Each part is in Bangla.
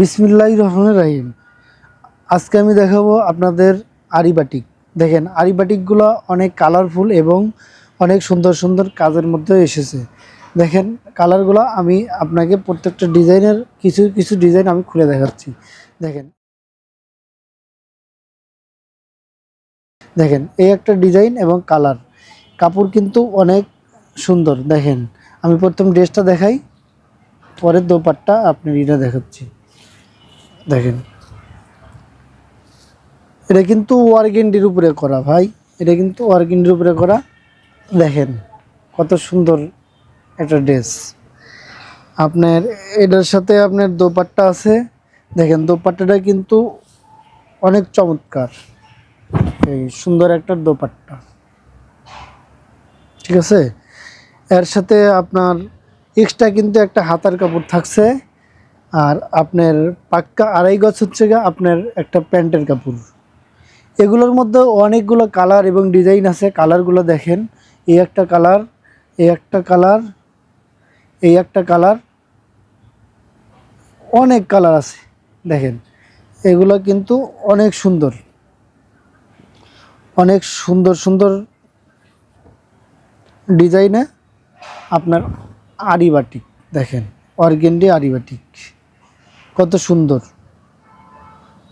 বিসমিল্লাহ রহমান রাহিম। আজকে আমি দেখাবো আপনাদের আরিবাটিক। দেখেন, আরিবাটিকগুলো অনেক কালারফুল এবং অনেক সুন্দর সুন্দর কাজের মধ্যে এসেছে। দেখেন কালারগুলো আমি আপনাকে প্রত্যেকটা ডিজাইনের কিছু কিছু ডিজাইন আমি খুলে দেখাচ্ছি। দেখেন। দেখেন, এই একটা ডিজাইন এবং কালার। কাপড় কিন্তু অনেক সুন্দর। দেখেন, আমি প্রথম ড্রেসটা দেখাই, পরের দোপাট্টা আপনার এটা দেখাচ্ছি। দেখেন। এটা কিন্তু ওয়ারগেন্ডির উপরে করা, ভাই। এটা কিন্তু ওয়ারগেন্ডির উপরে করা। দেখেন, কত সুন্দর একটা ড্রেস। আপনার, এটার সাথে আপনার দোপাট্টা আছে। দেখেন, দোপাট্টাটা কিন্তু অনেক চমৎকার। এই সুন্দর একটা দোপাট্টা। ঠিক আছে? এর সাথে আপনার এক্সট্রা কিন্তু একটা হাতার কাপড় থাকছে। আর আপনার পাক্কা আড়াই গজ হচ্ছে গা আপনার একটা প্যান্টের কাপড়। এগুলোর মধ্যে অনেকগুলো কালার এবং ডিজাইন আছে, কালারগুলো দেখেন। এই একটা কালার, এই একটা কালার, এই একটা কালার, অনেক কালার আছে, দেখেন। এগুলো কিন্তু অনেক সুন্দর। অনেক সুন্দর সুন্দর ডিজাইনে আপনার আরিবাটিক, দেখেন, অর্গেন্ডি আরিবাটিক। কত সুন্দর।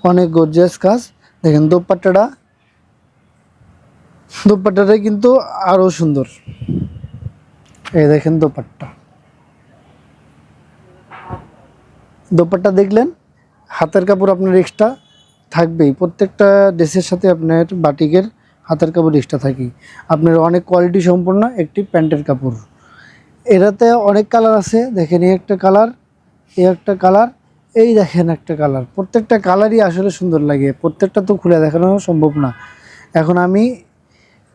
অনেক গর্জিয়াস কাজ। দেখেন দোপাট্টাটা। দোপাট্টাটা কিন্তু আরও সুন্দর। এই দেখেন দোপাট্টা। দোপাট্টা দেখলেন, হাতের কাপড় আপনার এক্সট্রা থাকবেই। প্রত্যেকটা ড্রেসের সাথে আপনার বাটিকের হাতের কাপড় এক্সট্রা থাকেই। আপনার অনেক কোয়ালিটি সম্পন্ন একটি প্যান্টের কাপড়। এটাতে অনেক কালার আছে। দেখেন এই একটা কালার এই একটা কালার এই দেখেন একটা কালার প্রত্যেকটা কালারই আসলে সুন্দর লাগে। প্রত্যেকটা তো খুলে দেখানো সম্ভব না। এখন আমি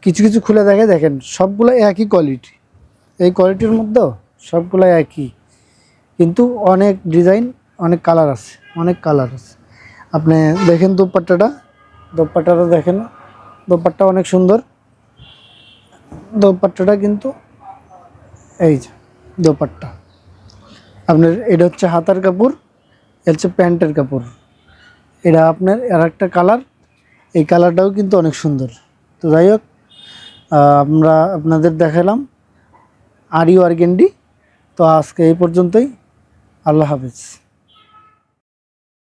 কিছু কিছু খুলে দেখে দেখেন সবগুলো একই কোয়ালিটি এই কোয়ালিটির মধ্যেও সবগুলো একই। কিন্তু অনেক ডিজাইন অনেক কালার আছে, অনেক কালার আছে। আপনি দেখেন দোপাট্টাটা। দোপাট্টাটা দেখেন, দোপাট্টা অনেক সুন্দর। দোপাট্টাটা কিন্তু এই যে, দোপাট্টা। আপনার এটা হচ্ছে হাতার কাপড়। হচ্ছে প্যান্টের কাপড়। এটা আপনার আর একটা কালার। এই কালারটাও কিন্তু অনেক সুন্দর। তো যাই হোক আমরা আপনাদের দেখালাম আরিও আর গেন্ডি। তো আজকে এই পর্যন্তই। আল্লাহ হাফিজ।